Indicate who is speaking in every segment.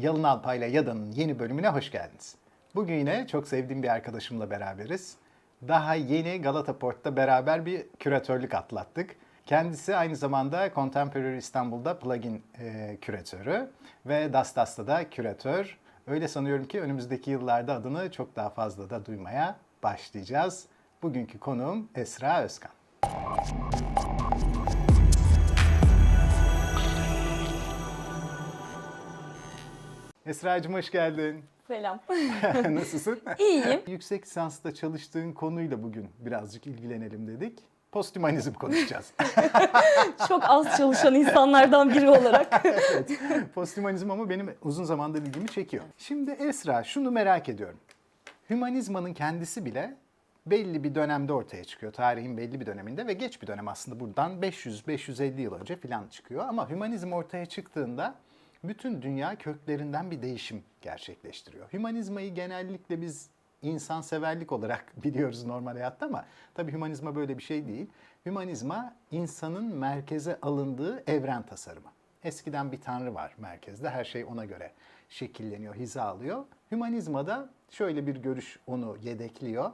Speaker 1: Yalın Alpay'la Yada'nın yeni bölümüne hoş geldiniz. Bugün yine çok sevdiğim bir arkadaşımla beraberiz. Daha yeni Galata Port'ta beraber bir küratörlük atlattık. Kendisi aynı zamanda Contemporary İstanbul'da plugin e, küratörü ve Dastas'ta da küratör. Öyle sanıyorum ki önümüzdeki yıllarda adını çok daha fazla da duymaya başlayacağız. Bugünkü konuğum Esra Özkan. Esra'cığım hoş geldin.
Speaker 2: Selam.
Speaker 1: Nasılsın?
Speaker 2: İyiyim.
Speaker 1: Yüksek lisansta çalıştığın konuyla bugün birazcık ilgilenelim dedik. Postümanizm konuşacağız.
Speaker 2: Çok az çalışan insanlardan biri olarak.
Speaker 1: evet. Postümanizm ama benim uzun zamandır ilgimi çekiyor. Şimdi Esra şunu merak ediyorum. Hümanizmanın kendisi bile belli bir dönemde ortaya çıkıyor. Tarihin belli bir döneminde ve geç bir dönem aslında buradan 500-550 yıl önce falan çıkıyor. Ama hümanizm ortaya çıktığında bütün dünya köklerinden bir değişim gerçekleştiriyor. Hümanizmayı genellikle biz insanseverlik olarak biliyoruz normal hayatta ama tabii hümanizma böyle bir şey değil. Hümanizma insanın merkeze alındığı evren tasarımı. Eskiden bir tanrı var merkezde. Her şey ona göre şekilleniyor, hiza alıyor. Hümanizmada şöyle bir görüş onu yedekliyor.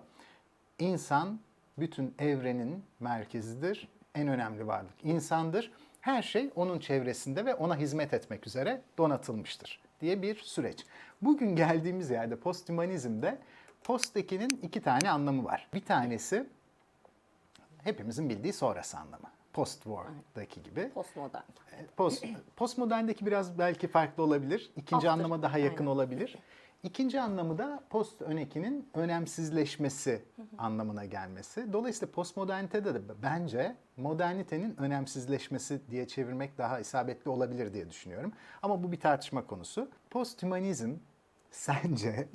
Speaker 1: İnsan bütün evrenin merkezidir. En önemli varlık insandır. Her şey onun çevresinde ve ona hizmet etmek üzere donatılmıştır diye bir süreç. Bugün geldiğimiz yerde posthumanizmde post'tekinin iki tane anlamı var. Bir tanesi hepimizin bildiği sonrası anlamı. Post-war'daki gibi.
Speaker 2: Postmodern.
Speaker 1: Post, postmoderndeki biraz belki farklı olabilir. İkinci
Speaker 2: After,
Speaker 1: anlama daha yakın
Speaker 2: aynen.
Speaker 1: olabilir. İkinci anlamı da post önekinin önemsizleşmesi anlamına gelmesi. Dolayısıyla postmodernitede de bence modernitenin önemsizleşmesi diye çevirmek daha isabetli olabilir diye düşünüyorum. Ama bu bir tartışma konusu. Posthümanizm sence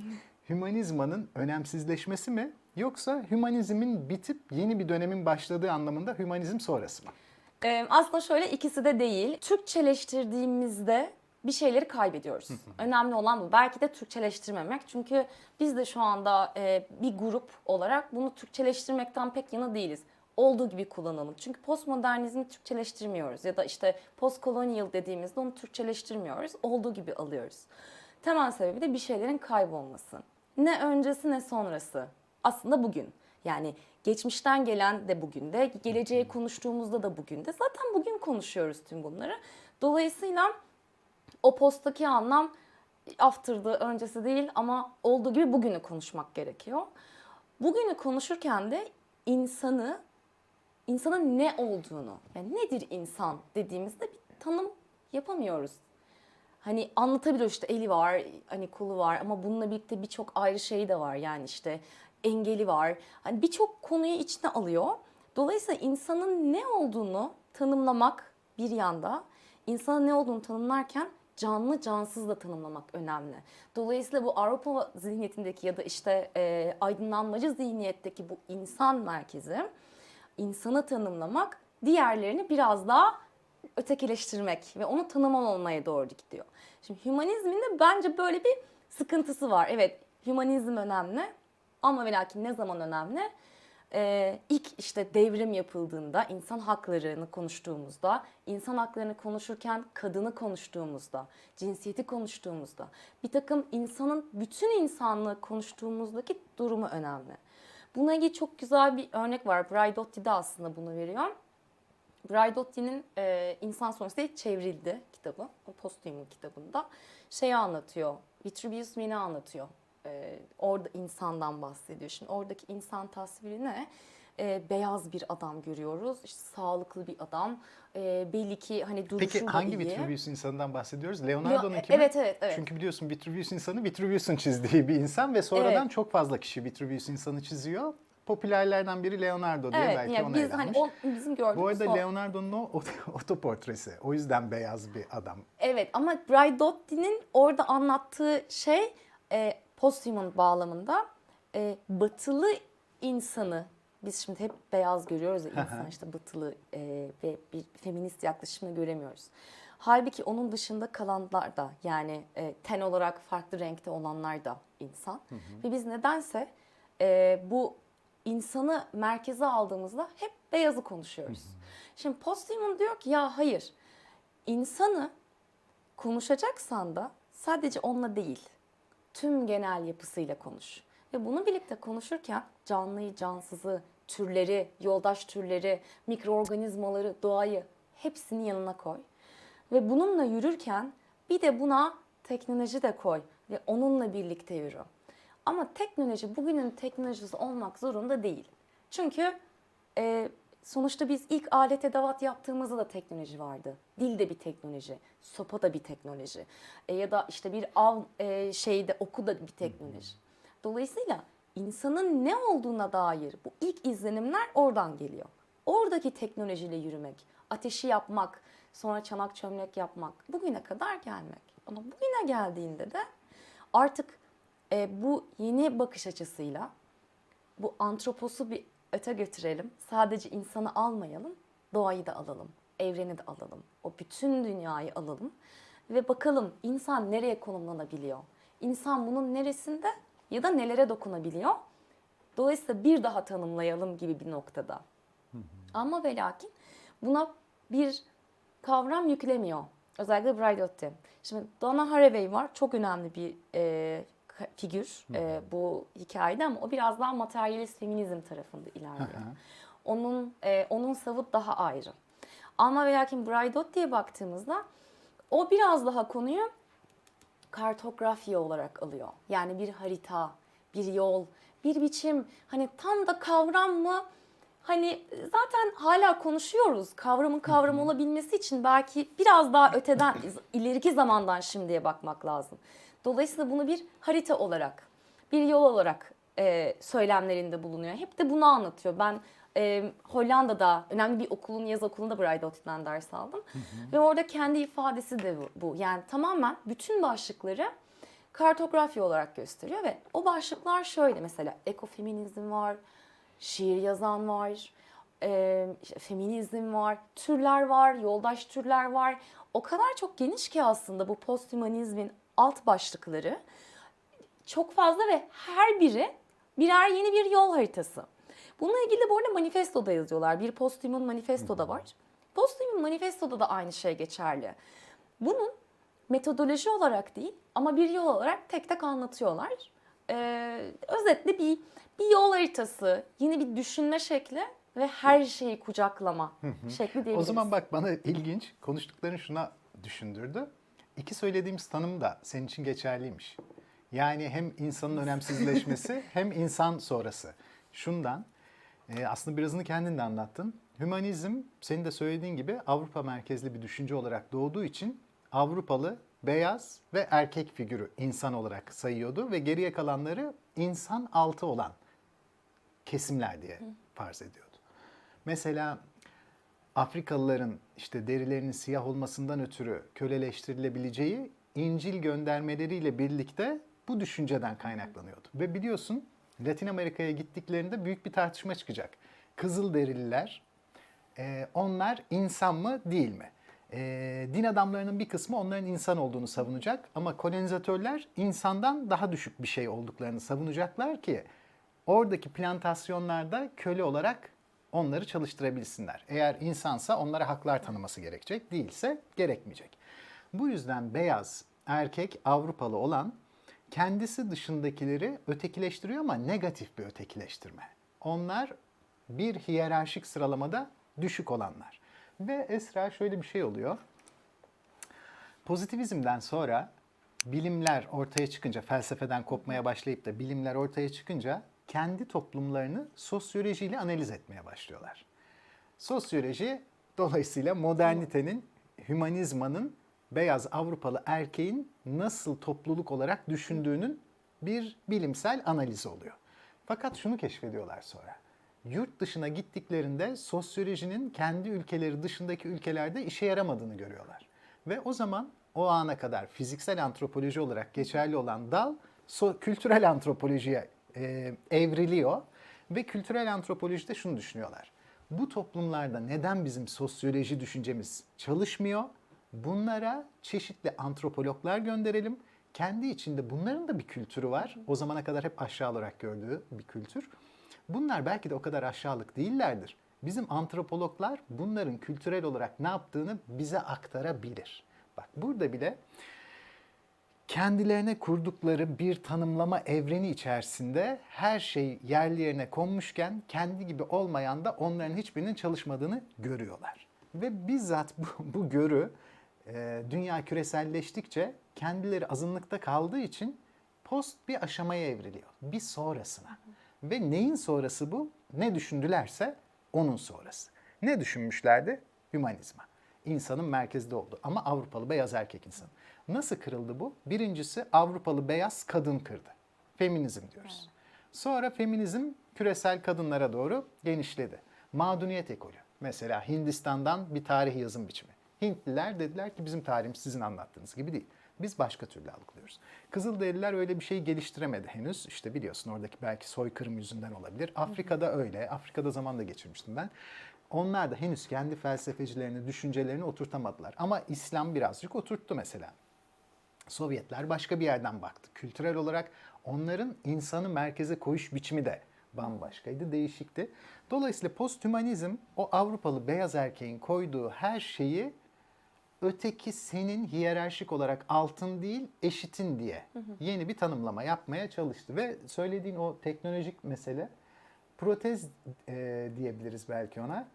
Speaker 1: hümanizmanın önemsizleşmesi mi yoksa hümanizmin bitip yeni bir dönemin başladığı anlamında hümanizm sonrası mı?
Speaker 2: Ee, aslında şöyle ikisi de değil. Türkçeleştirdiğimizde bir şeyleri kaybediyoruz. Önemli olan bu. Belki de Türkçeleştirmemek. Çünkü biz de şu anda e, bir grup olarak bunu Türkçeleştirmekten pek yana değiliz. Olduğu gibi kullanalım. Çünkü postmodernizmi Türkçeleştirmiyoruz. Ya da işte postkolonyal dediğimizde onu Türkçeleştirmiyoruz. Olduğu gibi alıyoruz. Temel sebebi de bir şeylerin kaybolması. Ne öncesi ne sonrası. Aslında bugün. Yani geçmişten gelen de bugün de, geleceği konuştuğumuzda da bugün de. Zaten bugün konuşuyoruz tüm bunları. Dolayısıyla o posttaki anlam after'dı, öncesi değil ama olduğu gibi bugünü konuşmak gerekiyor. Bugünü konuşurken de insanı, insanın ne olduğunu, yani nedir insan dediğimizde bir tanım yapamıyoruz. Hani anlatabiliyor işte eli var, hani kolu var ama bununla birlikte birçok ayrı şey de var. Yani işte engeli var. Hani birçok konuyu içine alıyor. Dolayısıyla insanın ne olduğunu tanımlamak bir yanda, insanın ne olduğunu tanımlarken canlı cansız da tanımlamak önemli. Dolayısıyla bu Avrupa zihniyetindeki ya da işte e, aydınlanmacı zihniyetteki bu insan merkezi, insanı tanımlamak diğerlerini biraz daha ötekileştirmek ve onu tanımamamaya doğru gidiyor. Şimdi hümanizmin de bence böyle bir sıkıntısı var. Evet hümanizm önemli ama ve lakin ne zaman önemli? Ee, ilk işte devrim yapıldığında, insan haklarını konuştuğumuzda, insan haklarını konuşurken kadını konuştuğumuzda, cinsiyeti konuştuğumuzda, bir takım insanın bütün insanlığı konuştuğumuzdaki durumu önemli. Buna ilgili çok güzel bir örnek var. Braidotti de aslında bunu veriyor. Braidotti'nin e, İnsan Sonrası değil, çevrildi kitabı. O Posthum'un kitabında. Şeyi anlatıyor. Vitruvius Meni anlatıyor. E, orada insandan bahsediyor. Şimdi oradaki insan tasviri ne? E, beyaz bir adam görüyoruz. İşte sağlıklı bir adam. E, belli ki hani duruşu
Speaker 1: Peki hangi
Speaker 2: iyi.
Speaker 1: Vitruvius insanından bahsediyoruz?
Speaker 2: Leo-
Speaker 1: Leonardo'nunki mi?
Speaker 2: Evet evet evet.
Speaker 1: Çünkü biliyorsun Vitruvius insanı Vitruvius'un çizdiği bir insan ve sonradan
Speaker 2: Evet.
Speaker 1: çok fazla kişi Vitruvius insanı çiziyor. Popülerlerden biri Leonardo diye
Speaker 2: evet,
Speaker 1: belki
Speaker 2: yani
Speaker 1: ona
Speaker 2: biz
Speaker 1: elenmiş.
Speaker 2: hani o, bizim gördüğümüz
Speaker 1: Bu arada
Speaker 2: o.
Speaker 1: Leonardo'nun o ot- otoportresi. O yüzden beyaz bir adam.
Speaker 2: Evet ama Braidotti'nin orada anlattığı şey e, posthuman bağlamında e, batılı insanı biz şimdi hep beyaz görüyoruz ya insan işte batılı e, ve bir feminist yaklaşımını göremiyoruz. Halbuki onun dışında kalanlar da yani e, ten olarak farklı renkte olanlar da insan. Ve biz nedense e, bu insanı merkeze aldığımızda hep beyazı konuşuyoruz. Şimdi posthuman diyor ki ya hayır insanı konuşacaksan da sadece onunla değil, tüm genel yapısıyla konuş. Ve bunu birlikte konuşurken canlıyı, cansızı, türleri, yoldaş türleri, mikroorganizmaları, doğayı hepsini yanına koy. Ve bununla yürürken bir de buna teknoloji de koy ve onunla birlikte yürü. Ama teknoloji bugünün teknolojisi olmak zorunda değil. Çünkü e, sonuçta biz ilk alet edevat yaptığımızda da teknoloji vardı. Dil de bir teknoloji, sopa da bir teknoloji. E, ya da işte bir av e, şeyde oku da bir teknoloji. Dolayısıyla insanın ne olduğuna dair bu ilk izlenimler oradan geliyor. Oradaki teknolojiyle yürümek, ateşi yapmak, sonra çanak çömlek yapmak, bugüne kadar gelmek. Ama bugüne geldiğinde de artık e, bu yeni bakış açısıyla bu antroposu bir öte götürelim. Sadece insanı almayalım, doğayı da alalım, evreni de alalım. O bütün dünyayı alalım ve bakalım insan nereye konumlanabiliyor? İnsan bunun neresinde ya da nelere dokunabiliyor? Dolayısıyla bir daha tanımlayalım gibi bir noktada. Ama ve lakin buna bir kavram yüklemiyor. Özellikle Braidotti. Şimdi Donna Haraway var. Çok önemli bir e, figür e, bu hikayede ama o biraz daha materyalist feminizm tarafında ilerliyor. onun e, onun savı daha ayrı. Ama ve lakin Braidotti'ye baktığımızda o biraz daha konuyu kartografya olarak alıyor. Yani bir harita, bir yol, bir biçim. Hani tam da kavram mı? Hani zaten hala konuşuyoruz. Kavramın kavram olabilmesi için belki biraz daha öteden, ileriki zamandan şimdiye bakmak lazım. Dolayısıyla bunu bir harita olarak, bir yol olarak e, söylemlerinde bulunuyor. Hep de bunu anlatıyor. Ben e, Hollanda'da önemli bir okulun yaz okulunda Braidotti'den ders aldım. Ve orada kendi ifadesi de bu- bu. Yani tamamen bütün başlıkları kartografya olarak gösteriyor ve o başlıklar şöyle mesela ekofeminizm var, şiir yazan var, e, işte feminizm var, türler var, yoldaş türler var. O kadar çok geniş ki aslında bu posthumanizmin alt başlıkları çok fazla ve her biri birer yeni bir yol haritası. Bununla ilgili bu arada manifestoda yazıyorlar. Bir posthuman manifestoda var. Posthuman manifestoda da aynı şey geçerli. Bunun metodoloji olarak değil ama bir yol olarak tek tek anlatıyorlar. Ee, özetle bir bir yol haritası, yeni bir düşünme şekli ve her şeyi kucaklama şekli diyebiliriz.
Speaker 1: O zaman bak bana ilginç konuştukların şuna düşündürdü. İki söylediğimiz tanım da senin için geçerliymiş. Yani hem insanın önemsizleşmesi hem insan sonrası. Şundan e, aslında birazını kendin de anlattın. Hümanizm senin de söylediğin gibi Avrupa merkezli bir düşünce olarak doğduğu için Avrupalı beyaz ve erkek figürü insan olarak sayıyordu ve geriye kalanları insan altı olan kesimler diye farz ediyordu. Mesela Afrikalıların işte derilerinin siyah olmasından ötürü köleleştirilebileceği İncil göndermeleriyle birlikte bu düşünceden kaynaklanıyordu. Ve biliyorsun Latin Amerika'ya gittiklerinde büyük bir tartışma çıkacak. Kızılderililer e, onlar insan mı değil mi? E, din adamlarının bir kısmı onların insan olduğunu savunacak ama kolonizatörler insandan daha düşük bir şey olduklarını savunacaklar ki oradaki plantasyonlarda köle olarak onları çalıştırabilsinler. Eğer insansa onlara haklar tanıması gerekecek, değilse gerekmeyecek. Bu yüzden beyaz, erkek, Avrupalı olan kendisi dışındakileri ötekileştiriyor ama negatif bir ötekileştirme. Onlar bir hiyerarşik sıralamada düşük olanlar. Ve Esra şöyle bir şey oluyor. Pozitivizmden sonra bilimler ortaya çıkınca, felsefeden kopmaya başlayıp da bilimler ortaya çıkınca kendi toplumlarını sosyolojiyle analiz etmeye başlıyorlar. Sosyoloji dolayısıyla modernitenin, hümanizmanın beyaz Avrupalı erkeğin nasıl topluluk olarak düşündüğünün bir bilimsel analizi oluyor. Fakat şunu keşfediyorlar sonra. Yurt dışına gittiklerinde sosyolojinin kendi ülkeleri dışındaki ülkelerde işe yaramadığını görüyorlar. Ve o zaman o ana kadar fiziksel antropoloji olarak geçerli olan dal so- kültürel antropolojiye e, evriliyor ve kültürel antropolojide şunu düşünüyorlar. Bu toplumlarda neden bizim sosyoloji düşüncemiz çalışmıyor? Bunlara çeşitli antropologlar gönderelim. Kendi içinde bunların da bir kültürü var. O zamana kadar hep aşağı olarak gördüğü bir kültür. Bunlar belki de o kadar aşağılık değillerdir. Bizim antropologlar bunların kültürel olarak ne yaptığını bize aktarabilir. Bak burada bile kendilerine kurdukları bir tanımlama evreni içerisinde her şey yerli yerine konmuşken kendi gibi olmayan da onların hiçbirinin çalışmadığını görüyorlar. Ve bizzat bu, bu görü e, dünya küreselleştikçe kendileri azınlıkta kaldığı için post bir aşamaya evriliyor. Bir sonrasına. Ve neyin sonrası bu? Ne düşündülerse onun sonrası. Ne düşünmüşlerdi? Hümanizma. İnsanın merkezde olduğu ama Avrupalı beyaz erkek insan. Nasıl kırıldı bu? Birincisi Avrupalı beyaz kadın kırdı. Feminizm diyoruz. Sonra feminizm küresel kadınlara doğru genişledi. Mağduniyet ekolü. Mesela Hindistan'dan bir tarih yazım biçimi. Hintliler dediler ki bizim tarihimiz sizin anlattığınız gibi değil. Biz başka türlü algılıyoruz. Kızılderililer öyle bir şey geliştiremedi henüz. İşte biliyorsun oradaki belki soykırım yüzünden olabilir. Afrika'da öyle. Afrika'da zaman da geçirmiştim ben. Onlar da henüz kendi felsefecilerini, düşüncelerini oturtamadılar. Ama İslam birazcık oturttu mesela. Sovyetler başka bir yerden baktı. Kültürel olarak onların insanı merkeze koyuş biçimi de bambaşkaydı, değişikti. Dolayısıyla posthümanizm o Avrupalı beyaz erkeğin koyduğu her şeyi öteki senin hiyerarşik olarak altın değil eşitin diye yeni bir tanımlama yapmaya çalıştı. Ve söylediğin o teknolojik mesele protez e, diyebiliriz belki ona.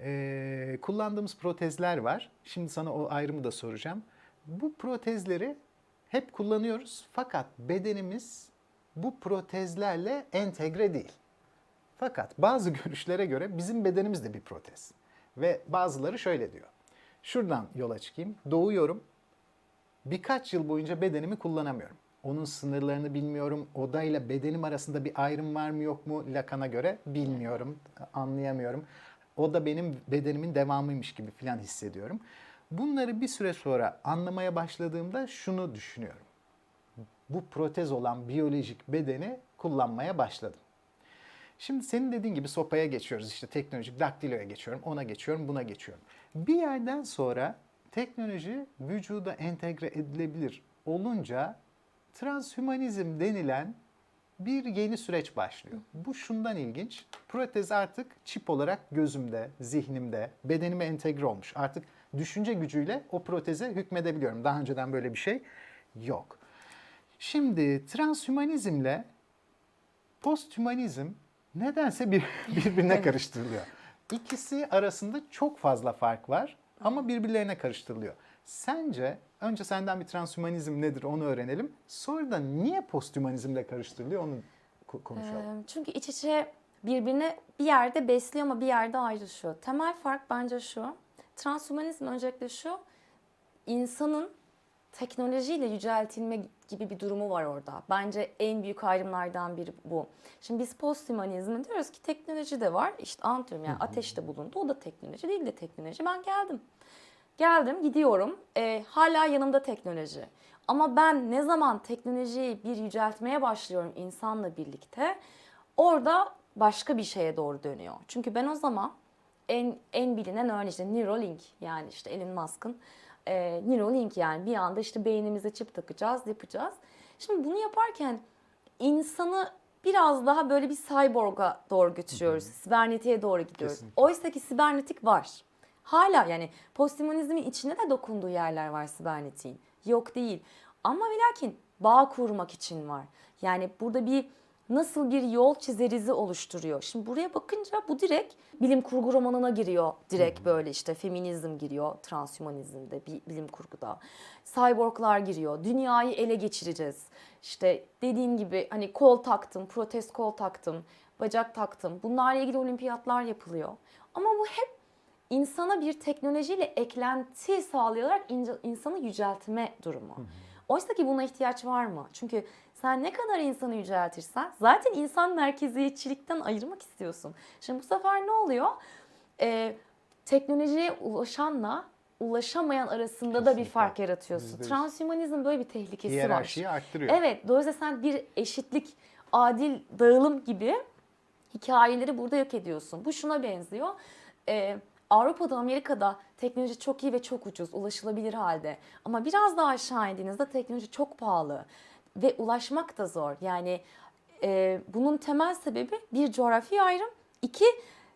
Speaker 1: E, kullandığımız protezler var. Şimdi sana o ayrımı da soracağım. Bu protezleri hep kullanıyoruz fakat bedenimiz bu protezlerle entegre değil. Fakat bazı görüşlere göre bizim bedenimiz de bir protez. Ve bazıları şöyle diyor. Şuradan yola çıkayım. Doğuyorum. Birkaç yıl boyunca bedenimi kullanamıyorum. Onun sınırlarını bilmiyorum. Odayla bedenim arasında bir ayrım var mı yok mu Lacan'a göre bilmiyorum. Anlayamıyorum. O da benim bedenimin devamıymış gibi falan hissediyorum. Bunları bir süre sonra anlamaya başladığımda şunu düşünüyorum. Bu protez olan biyolojik bedeni kullanmaya başladım. Şimdi senin dediğin gibi sopaya geçiyoruz işte teknolojik daktiloya geçiyorum, ona geçiyorum, buna geçiyorum. Bir yerden sonra teknoloji vücuda entegre edilebilir olunca transhümanizm denilen bir yeni süreç başlıyor. Bu şundan ilginç. Protez artık çip olarak gözümde, zihnimde, bedenime entegre olmuş. Artık düşünce gücüyle o proteze hükmedebiliyorum. Daha önceden böyle bir şey yok. Şimdi transhümanizmle posthümanizm nedense bir, birbirine karıştırılıyor. İkisi arasında çok fazla fark var ama birbirlerine karıştırılıyor. Sence önce senden bir transhümanizm nedir onu öğrenelim. Sonra da niye posthümanizmle karıştırılıyor onu ko- konuşalım.
Speaker 2: Çünkü iç içe birbirini bir yerde besliyor ama bir yerde ayrışıyor. Temel fark bence şu. Transhumanizm öncelikle şu. insanın teknolojiyle yüceltilme gibi bir durumu var orada. Bence en büyük ayrımlardan biri bu. Şimdi biz posthumanizmi diyoruz ki teknoloji de var. İşte anlatıyorum yani ateş de bulundu. O da teknoloji değil de teknoloji. Ben geldim. Geldim, gidiyorum. Ee, hala yanımda teknoloji. Ama ben ne zaman teknolojiyi bir yüceltmeye başlıyorum insanla birlikte, orada başka bir şeye doğru dönüyor. Çünkü ben o zaman en en bilinen örneği işte Neuralink yani işte Elon Musk'ın e, Neuralink yani bir anda işte beynimize çip takacağız, yapacağız. Şimdi bunu yaparken insanı biraz daha böyle bir cyborg'a doğru götürüyoruz. Sibernetiğe doğru gidiyoruz.
Speaker 1: Kesinlikle.
Speaker 2: Oysa ki sibernetik var. Hala yani posthumanizmin içine de dokunduğu yerler var sibernetiğin. Yok değil. Ama ve lakin bağ kurmak için var. Yani burada bir nasıl bir yol çizerizi oluşturuyor. Şimdi buraya bakınca bu direkt bilim kurgu romanına giriyor. Direkt böyle işte feminizm giriyor transhümanizmde, bi- bilim kurguda. Cyborglar giriyor. Dünyayı ele geçireceğiz. İşte dediğin gibi hani kol taktım, protez kol taktım, bacak taktım. Bunlarla ilgili olimpiyatlar yapılıyor. Ama bu hep insana bir teknolojiyle eklenti sağlayarak insanı yüceltme durumu. Oysa ki buna ihtiyaç var mı? Çünkü sen ne kadar insanı yüceltirsen zaten insan merkeziyetçilikten ayırmak istiyorsun. Şimdi bu sefer ne oluyor? Ee, teknolojiye ulaşanla ulaşamayan arasında da bir
Speaker 1: Kesinlikle.
Speaker 2: fark yaratıyorsun.
Speaker 1: Yüzde yüz.
Speaker 2: Transhümanizm böyle bir tehlikesi var.
Speaker 1: Hiyerarşiyi arttırıyor.
Speaker 2: Evet, dolayısıyla sen bir eşitlik, adil dağılım gibi hikayeleri burada yok ediyorsun. Bu şuna benziyor. Ee, Avrupa'da, Amerika'da teknoloji çok iyi ve çok ucuz, ulaşılabilir halde. Ama biraz daha aşağı indiğinizde teknoloji çok pahalı ve ulaşmak da zor. Yani e, bunun temel sebebi bir coğrafi ayrım, iki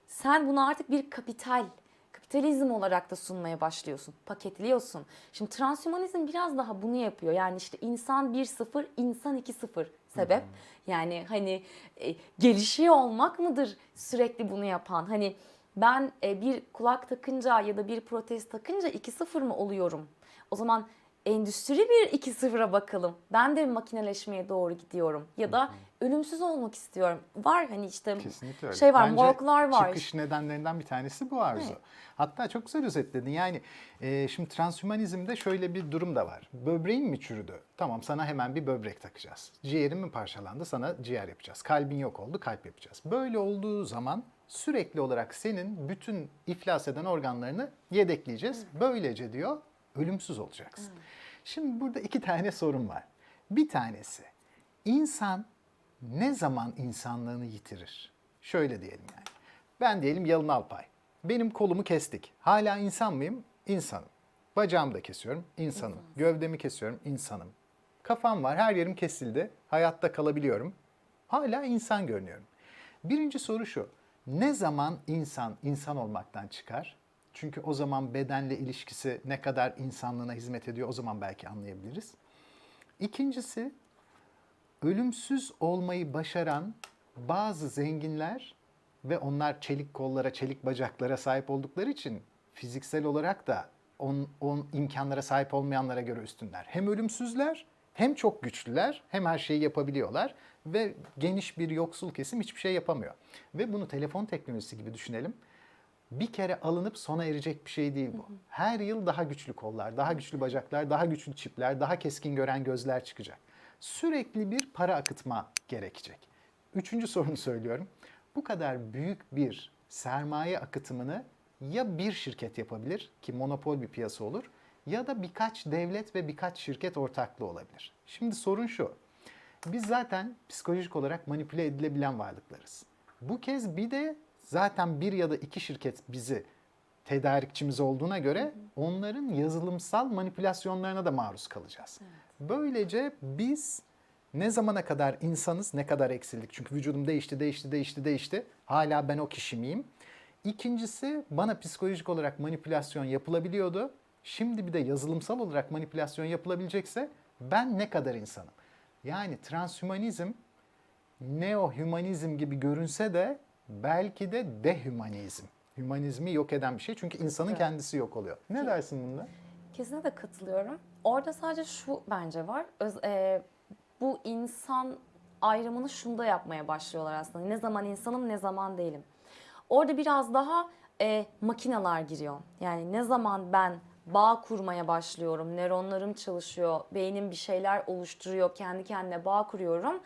Speaker 2: sen bunu artık bir kapital, kapitalizm olarak da sunmaya başlıyorsun. Paketliyorsun. Şimdi transhumanizm biraz daha bunu yapıyor. Yani işte insan 1-0, insan 2-0 sebep. Yani hani e, gelişiyor olmak mıdır sürekli bunu yapan? Hani ben e, bir kulak takınca ya da bir protez takınca 2-0 mı oluyorum? O zaman endüstri bir 2-0'a bakalım. Ben de makineleşmeye doğru gidiyorum. Ya da ölümsüz olmak istiyorum. Var hani işte
Speaker 1: Kesinlikle öyle.
Speaker 2: şey var,
Speaker 1: Bence
Speaker 2: morglar var.
Speaker 1: Çıkış nedenlerinden bir tanesi bu arzu. Hatta çok güzel özetledin. Yani e, şimdi transhümanizmde şöyle bir durum da var. Böbreğin mi çürüdü? Tamam sana hemen bir böbrek takacağız. Ciğerin mi parçalandı? Sana ciğer yapacağız. Kalbin yok oldu, kalp yapacağız. Böyle olduğu zaman sürekli olarak senin bütün iflas eden organlarını yedekleyeceğiz. Böylece diyor ölümsüz olacaksın. Şimdi burada iki tane sorun var. Bir tanesi insan ne zaman insanlığını yitirir? Şöyle diyelim yani. Ben diyelim Yalın Alpay. Benim kolumu kestik. Hala insan mıyım? İnsanım. Bacağımı da kesiyorum. insanım. Gövdemi kesiyorum. insanım. Kafam var. Her yerim kesildi. Hayatta kalabiliyorum. Hala insan görünüyorum. Birinci soru şu. Ne zaman insan insan olmaktan çıkar? Çünkü o zaman bedenle ilişkisi ne kadar insanlığına hizmet ediyor o zaman belki anlayabiliriz. İkincisi ölümsüz olmayı başaran bazı zenginler ve onlar çelik kollara, çelik bacaklara sahip oldukları için fiziksel olarak da on, on imkanlara sahip olmayanlara göre üstünler. Hem ölümsüzler, hem çok güçlüler, hem her şeyi yapabiliyorlar ve geniş bir yoksul kesim hiçbir şey yapamıyor. Ve bunu telefon teknolojisi gibi düşünelim. Bir kere alınıp sona erecek bir şey değil bu. Her yıl daha güçlü kollar, daha güçlü bacaklar, daha güçlü çipler, daha keskin gören gözler çıkacak. Sürekli bir para akıtma gerekecek. Üçüncü sorunu söylüyorum. Bu kadar büyük bir sermaye akıtımını ya bir şirket yapabilir ki monopol bir piyasa olur ya da birkaç devlet ve birkaç şirket ortaklığı olabilir. Şimdi sorun şu. Biz zaten psikolojik olarak manipüle edilebilen varlıklarız. Bu kez bir de zaten bir ya da iki şirket bizi tedarikçimiz olduğuna göre onların yazılımsal manipülasyonlarına da maruz kalacağız. Böylece biz ne zamana kadar insanız, ne kadar eksildik? Çünkü vücudum değişti, değişti, değişti, değişti. Hala ben o kişi miyim? İkincisi bana psikolojik olarak manipülasyon yapılabiliyordu. Şimdi bir de yazılımsal olarak manipülasyon yapılabilecekse ben ne kadar insanım? Yani transhümanizm neo-hümanizm gibi görünse de belki de dehümanizm. Hümanizmi yok eden bir şey çünkü insanın
Speaker 2: Evet.
Speaker 1: kendisi yok oluyor. Ne dersin bunda?
Speaker 2: Kesinlikle katılıyorum. Orada sadece şu bence var. Öz- e, bu insan ayrımını şunda yapmaya başlıyorlar aslında. Ne zaman insanım ne zaman değilim. Orada biraz daha e, makineler giriyor. Yani ne zaman ben bağ kurmaya başlıyorum, nöronlarım çalışıyor, beynim bir şeyler oluşturuyor, kendi kendine bağ kuruyorum.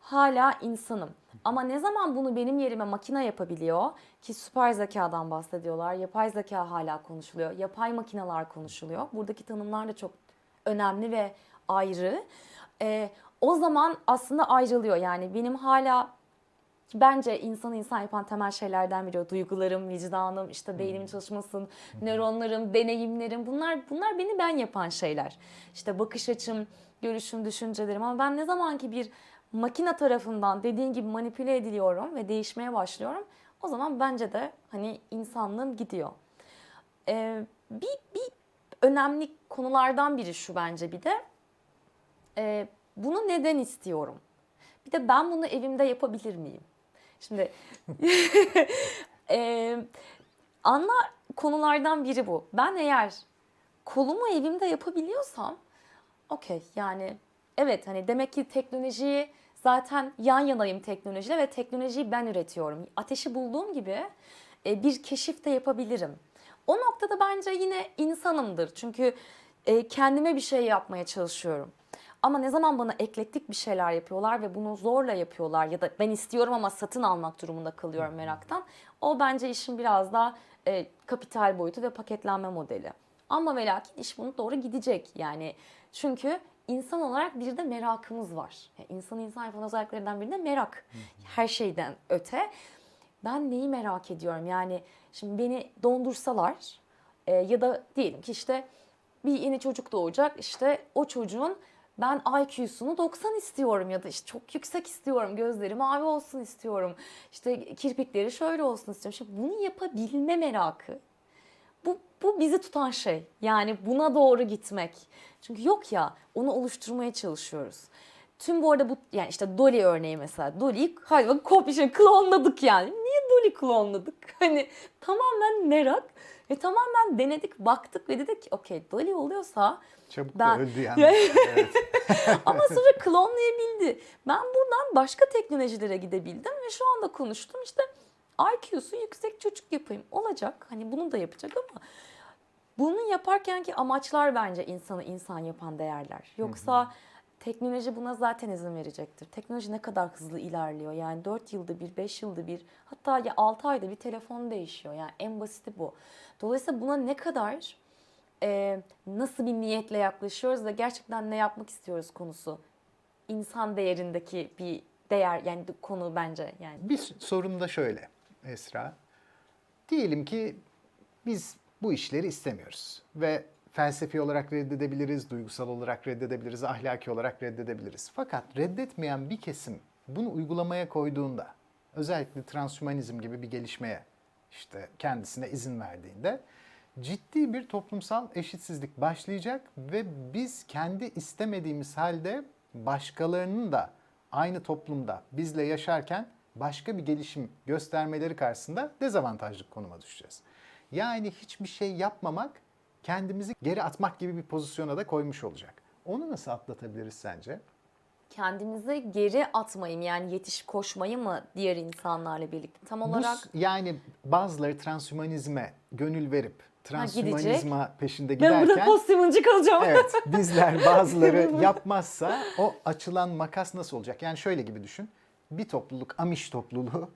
Speaker 2: Hala insanım. Ama ne zaman bunu benim yerime makine yapabiliyor ki süper zekadan bahsediyorlar. Yapay zeka hala konuşuluyor. Yapay makineler konuşuluyor. Buradaki tanımlar da çok önemli ve ayrı. Ee, o zaman aslında ayrılıyor. Yani benim hala ki bence insanı insan yapan temel şeylerden biri o duygularım, vicdanım, işte beynimin çalışması, nöronlarım, deneyimlerim bunlar bunlar beni ben yapan şeyler. İşte bakış açım, görüşüm, düşüncelerim ama ben ne zaman ki bir makine tarafından dediğin gibi manipüle ediliyorum ve değişmeye başlıyorum o zaman bence de hani insanlığım gidiyor. Ee, bir, bir önemli konulardan biri şu bence bir de e, bunu neden istiyorum? Bir de ben bunu evimde yapabilir miyim? Şimdi e, ana konulardan biri bu. Ben eğer kolumu evimde yapabiliyorsam okey yani evet hani demek ki teknolojiyi zaten yan yanayım teknolojiyle ve teknolojiyi ben üretiyorum. Ateşi bulduğum gibi e, bir keşif de yapabilirim. O noktada bence yine insanımdır. Çünkü e, kendime bir şey yapmaya çalışıyorum. Ama ne zaman bana eklektik bir şeyler yapıyorlar ve bunu zorla yapıyorlar ya da ben istiyorum ama satın almak durumunda kalıyorum meraktan. O bence işin biraz daha e, kapital boyutu ve paketlenme modeli. Ama ve lakin iş bunu doğru gidecek yani. Çünkü insan olarak bir de merakımız var. Yani insanı insan yapan özelliklerinden biri de merak. Her şeyden öte. Ben neyi merak ediyorum? Yani şimdi beni dondursalar e, ya da diyelim ki işte bir yeni çocuk doğacak işte o çocuğun ben IQ'sunu 90 istiyorum ya da işte çok yüksek istiyorum gözleri mavi olsun istiyorum işte kirpikleri şöyle olsun istiyorum. Şimdi bunu yapabilme merakı bu, bu bizi tutan şey. Yani buna doğru gitmek. Çünkü yok ya onu oluşturmaya çalışıyoruz. Tüm bu arada bu yani işte Dolly örneği mesela. Dolly'yi hayvan kopya şey, klonladık yani. Niye Dolly klonladık? Hani tamamen merak ve tamamen denedik, baktık ve dedik ki okey Dolly oluyorsa
Speaker 1: Çabuk
Speaker 2: Ben-
Speaker 1: öldü yani. Evet.
Speaker 2: ama sonra klonlayabildi. Ben buradan başka teknolojilere gidebildim ve şu anda konuştum işte IQ'su yüksek çocuk yapayım. Olacak. Hani bunu da yapacak ama bunu yaparkenki amaçlar bence insanı insan yapan değerler. Yoksa teknoloji buna zaten izin verecektir. Teknoloji ne kadar hızlı ilerliyor. Yani 4 yılda bir, 5 yılda bir hatta ya 6 ayda bir telefon değişiyor. Yani en basiti bu. Dolayısıyla buna ne kadar e, nasıl bir niyetle yaklaşıyoruz ve gerçekten ne yapmak istiyoruz konusu. İnsan değerindeki bir değer yani konu bence yani.
Speaker 1: Bir sorun da şöyle Esra. Diyelim ki biz bu işleri istemiyoruz ve felsefi olarak reddedebiliriz, duygusal olarak reddedebiliriz, ahlaki olarak reddedebiliriz. Fakat reddetmeyen bir kesim bunu uygulamaya koyduğunda, özellikle transhümanizm gibi bir gelişmeye işte kendisine izin verdiğinde ciddi bir toplumsal eşitsizlik başlayacak ve biz kendi istemediğimiz halde başkalarının da aynı toplumda bizle yaşarken başka bir gelişim göstermeleri karşısında dezavantajlı konuma düşeceğiz. Yani hiçbir şey yapmamak kendimizi geri atmak gibi bir pozisyona da koymuş olacak. Onu nasıl atlatabiliriz sence?
Speaker 2: Kendimizi geri atmayayım yani yetişip koşmayı mı diğer insanlarla birlikte tam
Speaker 1: Bu
Speaker 2: olarak
Speaker 1: s- yani bazıları transhümanizme gönül verip transhümanizma peşinde
Speaker 2: ben burada
Speaker 1: giderken
Speaker 2: posthumancı kalacağım.
Speaker 1: evet bizler bazıları yapmazsa o açılan makas nasıl olacak? Yani şöyle gibi düşün. Bir topluluk Amish topluluğu,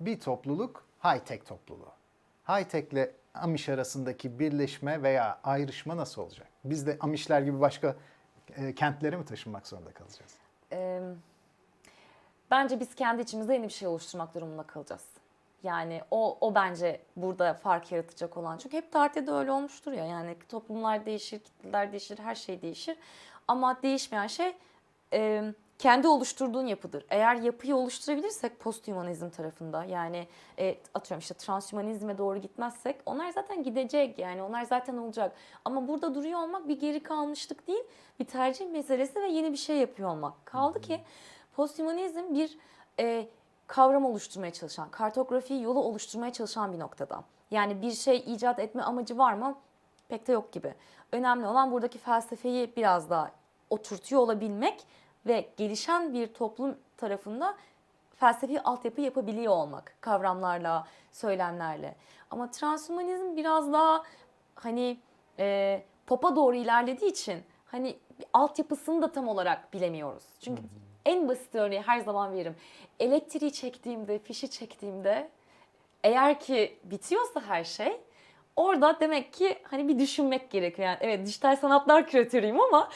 Speaker 1: bir topluluk high-tech topluluğu. High-tech ile Amish arasındaki birleşme veya ayrışma nasıl olacak? Biz de Amishler gibi başka e, kentlere mi taşınmak zorunda kalacağız?
Speaker 2: Ee, bence biz kendi içimizde yeni bir şey oluşturmak durumunda kalacağız. Yani o, o bence burada fark yaratacak olan. Çünkü hep tarihte de öyle olmuştur ya. Yani toplumlar değişir, kitleler değişir, her şey değişir. Ama değişmeyen şey e, kendi oluşturduğun yapıdır. Eğer yapıyı oluşturabilirsek posthumanizm tarafında yani e, atıyorum işte transhümanizme doğru gitmezsek onlar zaten gidecek yani onlar zaten olacak. Ama burada duruyor olmak bir geri kalmışlık değil bir tercih meselesi ve yeni bir şey yapıyor olmak. Kaldı ki posthumanizm bir e, kavram oluşturmaya çalışan, kartografi yolu oluşturmaya çalışan bir noktada. Yani bir şey icat etme amacı var mı? Pek de yok gibi. Önemli olan buradaki felsefeyi biraz daha oturtuyor olabilmek ve gelişen bir toplum tarafında felsefi altyapı yapabiliyor olmak kavramlarla, söylemlerle. Ama transhumanizm biraz daha hani e, popa doğru ilerlediği için hani altyapısını da tam olarak bilemiyoruz. Çünkü en basit örneği her zaman veririm. Elektriği çektiğimde, fişi çektiğimde eğer ki bitiyorsa her şey orada demek ki hani bir düşünmek gerekiyor. Yani evet dijital sanatlar küratörüyüm ama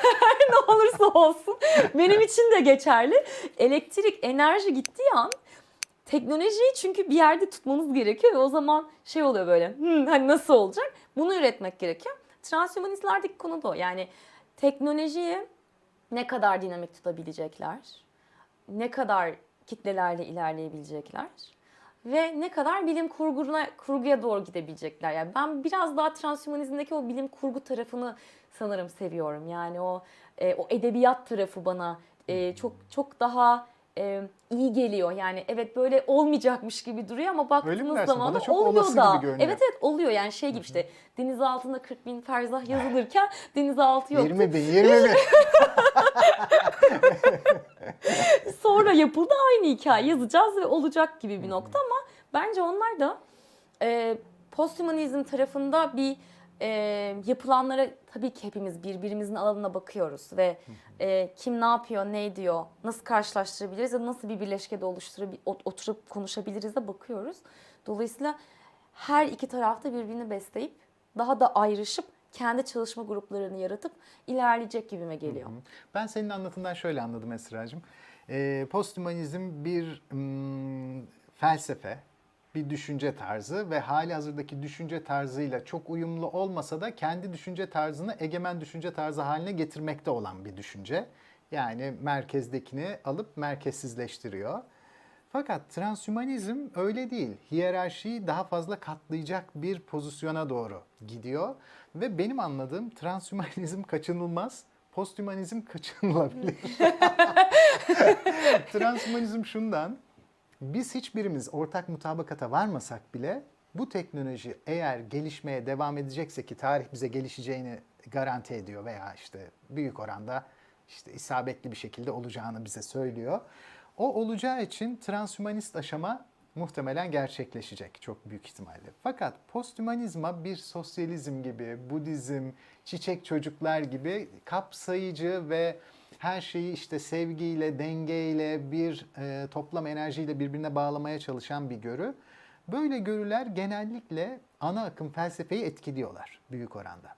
Speaker 2: ne olursa olsun benim için de geçerli. Elektrik, enerji gittiği an teknolojiyi çünkü bir yerde tutmanız gerekiyor ve o zaman şey oluyor böyle "Hmm, hani nasıl olacak? Bunu üretmek gerekiyor. Transhumanistlerdeki konu da o. Yani teknolojiyi ne kadar dinamik tutabilecekler, ne kadar kitlelerle ilerleyebilecekler ve ne kadar bilim kurguna, kurguya doğru gidebilecekler. Yani ben biraz daha transhumanizmdeki o bilim kurgu tarafını sanırım seviyorum. Yani o e, o edebiyat tarafı bana e, çok çok daha e, iyi geliyor. Yani evet böyle olmayacakmış gibi duruyor ama baktığınız zaman da oluyor da. Evet evet oluyor yani şey gibi işte deniz altında 40 bin ferzah yazılırken denizaltı yoktu.
Speaker 1: 20 bin, 20 bin.
Speaker 2: Sonra yapıldı aynı hikaye yazacağız ve olacak gibi bir nokta ama bence onlar da e, posthumanizm tarafında bir e, yapılanlara tabii ki hepimiz birbirimizin alanına bakıyoruz ve e, kim ne yapıyor, ne ediyor, nasıl karşılaştırabiliriz ya da nasıl bir birleşkede oluşturabilir, oturup konuşabiliriz de bakıyoruz. Dolayısıyla her iki tarafta birbirini besleyip daha da ayrışıp kendi çalışma gruplarını yaratıp ilerleyecek gibime geliyor.
Speaker 1: Ben senin anlatımdan şöyle anladım Esra'cığım. Ee, posthumanizm bir mm, felsefe, bir düşünce tarzı ve hali hazırdaki düşünce tarzıyla çok uyumlu olmasa da kendi düşünce tarzını egemen düşünce tarzı haline getirmekte olan bir düşünce. Yani merkezdekini alıp merkezsizleştiriyor. Fakat transhümanizm öyle değil. Hiyerarşiyi daha fazla katlayacak bir pozisyona doğru gidiyor. Ve benim anladığım transhümanizm kaçınılmaz, posthümanizm kaçınılabilir. transhümanizm şundan, biz hiçbirimiz ortak mutabakata varmasak bile bu teknoloji eğer gelişmeye devam edecekse ki tarih bize gelişeceğini garanti ediyor veya işte büyük oranda işte isabetli bir şekilde olacağını bize söylüyor. O olacağı için transhümanist aşama muhtemelen gerçekleşecek çok büyük ihtimalle. Fakat posthümanizma bir sosyalizm gibi, Budizm, çiçek çocuklar gibi kapsayıcı ve her şeyi işte sevgiyle, dengeyle, bir e, toplam enerjiyle birbirine bağlamaya çalışan bir görü. Böyle görüler genellikle ana akım felsefeyi etkiliyorlar büyük oranda.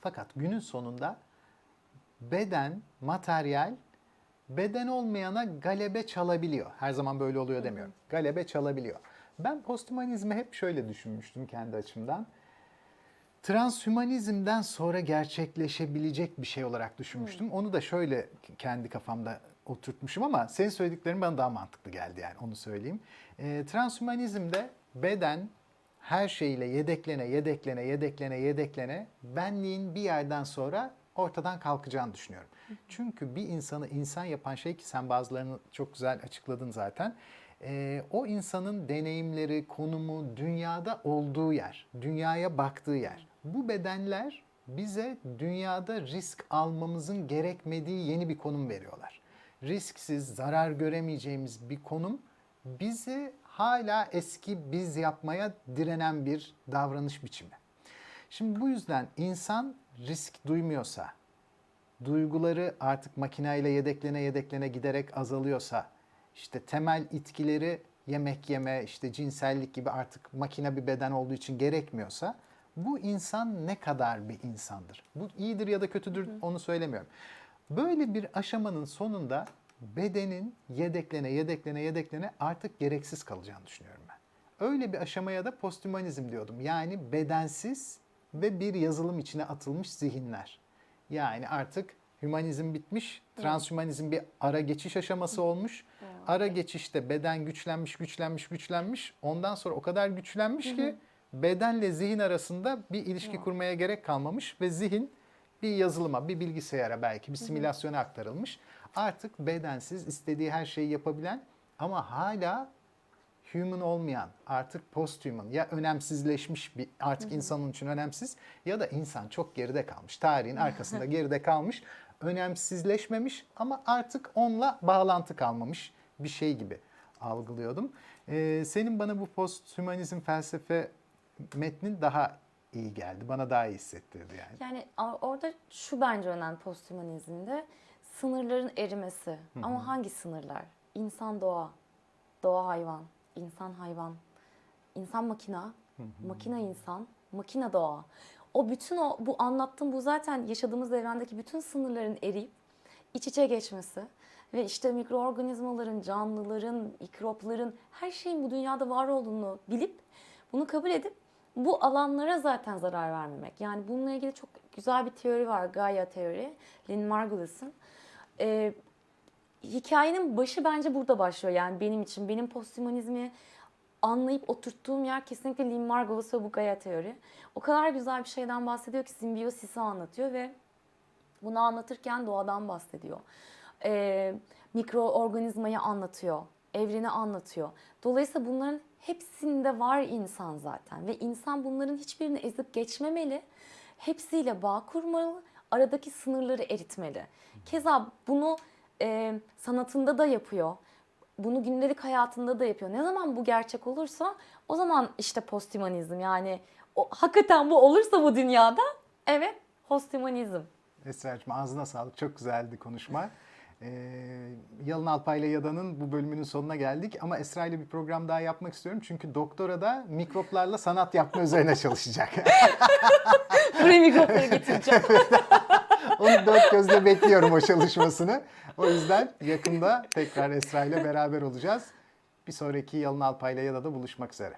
Speaker 1: Fakat günün sonunda beden, materyal beden olmayana galebe çalabiliyor. Her zaman böyle oluyor demiyorum. Galebe çalabiliyor. Ben posthumanizmi hep şöyle düşünmüştüm kendi açımdan. Transhümanizmden sonra gerçekleşebilecek bir şey olarak düşünmüştüm. Onu da şöyle kendi kafamda oturtmuşum ama senin söylediklerin bana daha mantıklı geldi yani onu söyleyeyim. Ee, transhümanizmde beden her şeyle yedeklene, yedeklene, yedeklene, yedeklene benliğin bir yerden sonra ortadan kalkacağını düşünüyorum. Çünkü bir insanı insan yapan şey ki sen bazılarını çok güzel açıkladın zaten. Ee, o insanın deneyimleri, konumu, dünyada olduğu yer, dünyaya baktığı yer. Bu bedenler bize dünyada risk almamızın gerekmediği yeni bir konum veriyorlar. Risksiz, zarar göremeyeceğimiz bir konum bizi hala eski biz yapmaya direnen bir davranış biçimi. Şimdi bu yüzden insan risk duymuyorsa, duyguları artık makineyle yedeklene yedeklene giderek azalıyorsa, işte temel itkileri yemek yeme, işte cinsellik gibi artık makine bir beden olduğu için gerekmiyorsa bu insan ne kadar bir insandır? Bu iyidir ya da kötüdür onu söylemiyorum. Böyle bir aşamanın sonunda bedenin yedeklene yedeklene yedeklene artık gereksiz kalacağını düşünüyorum ben. Öyle bir aşamaya da posthumanizm diyordum. Yani bedensiz ve bir yazılım içine atılmış zihinler. Yani artık hümanizm bitmiş, transhümanizm bir ara geçiş aşaması olmuş. Ara geçişte beden güçlenmiş, güçlenmiş, güçlenmiş. Ondan sonra o kadar güçlenmiş ki bedenle zihin arasında bir ilişki kurmaya gerek kalmamış ve zihin bir yazılıma, bir bilgisayara belki bir simülasyona aktarılmış. Artık bedensiz istediği her şeyi yapabilen ama hala human olmayan, artık posthuman ya önemsizleşmiş bir artık insanın için önemsiz ya da insan çok geride kalmış. Tarihin arkasında geride kalmış, önemsizleşmemiş ama artık onunla bağlantı kalmamış bir şey gibi algılıyordum. Ee, senin bana bu posthumanizm felsefe metnin daha iyi geldi. Bana daha iyi hissettirdi yani.
Speaker 2: Yani orada şu bence önemli posthumanizmde sınırların erimesi. Ama hangi sınırlar? İnsan doğa, doğa hayvan, insan hayvan, insan makina, makina insan, makina doğa. O bütün o bu anlattığım bu zaten yaşadığımız evrendeki bütün sınırların eriyip iç içe geçmesi ve işte mikroorganizmaların, canlıların, mikropların her şeyin bu dünyada var olduğunu bilip bunu kabul edip bu alanlara zaten zarar vermemek. Yani bununla ilgili çok güzel bir teori var. Gaia teori. Lynn Margulis'in. Ee, hikayenin başı bence burada başlıyor. Yani benim için. Benim posthumanizmi anlayıp oturttuğum yer kesinlikle Lynn Margulis ve bu Gaia teori. O kadar güzel bir şeyden bahsediyor ki simbiyosisi anlatıyor ve bunu anlatırken doğadan bahsediyor. Ee, mikroorganizmayı anlatıyor. Evreni anlatıyor. Dolayısıyla bunların hepsinde var insan zaten. Ve insan bunların hiçbirini ezip geçmemeli. Hepsiyle bağ kurmalı. Aradaki sınırları eritmeli. Keza bunu e, sanatında da yapıyor. Bunu gündelik hayatında da yapıyor. Ne zaman bu gerçek olursa o zaman işte posthumanizm yani o, hakikaten bu olursa bu dünyada evet posthumanizm.
Speaker 1: Esra'cığım ağzına sağlık. Çok güzeldi konuşma. Ee, Yalın Alpay ile Yada'nın bu bölümünün sonuna geldik. Ama Esra ile bir program daha yapmak istiyorum. Çünkü doktora da mikroplarla sanat yapma üzerine çalışacak.
Speaker 2: Buraya mikropları getireceğim.
Speaker 1: Onu dört gözle bekliyorum o çalışmasını. O yüzden yakında tekrar Esra ile beraber olacağız. Bir sonraki Yalın Alpay ile Yada'da buluşmak üzere.